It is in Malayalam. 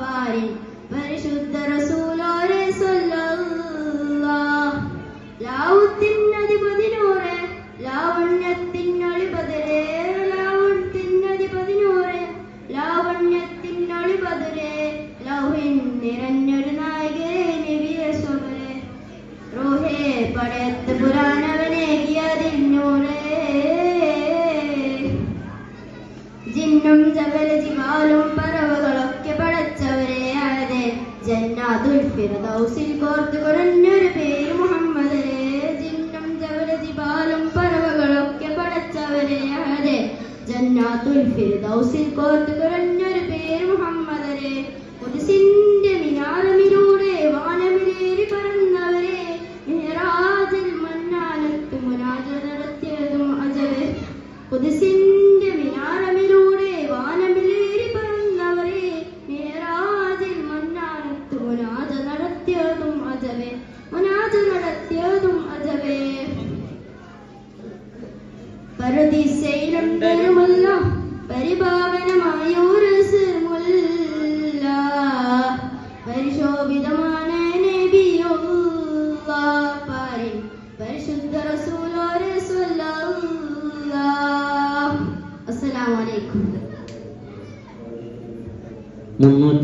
പാരിൻ പരിശുദ്ധ ലാവണ്യത്തിൻ ലാവണ്യത്തിൻ ലൗഹിൻ നിറഞ്ഞൊരു നായകേ നബിയെ സ്വമരെ റോഹേ പടയത്ത് പുരാണവനേകിയതിന്നൂറേ ജിന്നും ജബലജിമാലും പറവകളൊക്കെ പടച്ചവരെ അതെ ജന്നാതുൽ ഫിർദൗസിൽ കോർത്ത് കുറഞ്ഞൊരു പേര് മുഹമ്മദരെ ജിന്നും ജബലജിമാലും പറവകളൊക്കെ പടച്ചവരെ ജന്നാതുൽ ഫിർദൗസിൽ കോർത്ത് കുറഞ്ഞൊരു പേര് മുഹമ്മദരെ കുതിസിന്റെ മിനാരമിലൂടെ വാനമിലേറി പറന്നവരെ. മിഹ്റാജിൽ മന്നാനത്ത് മുനാജ നടത്തിയതും അജവേ കുതിസിന്റെ അജവേ മുനാജ നടത്തിയതും അജവേ പരദീസയിലുണ്ടൊരുമല്ല പരിപാവനമായ ഒരു സിർമുല്ല പരിശോഭിതമാണ് നബിയുള്ള പരിശുദ്ധ റസൂലോരെ സ്വല്ലല്ലാഹ് അസ്സലാമു അലൈക്കും. മുന്നൂറ്റി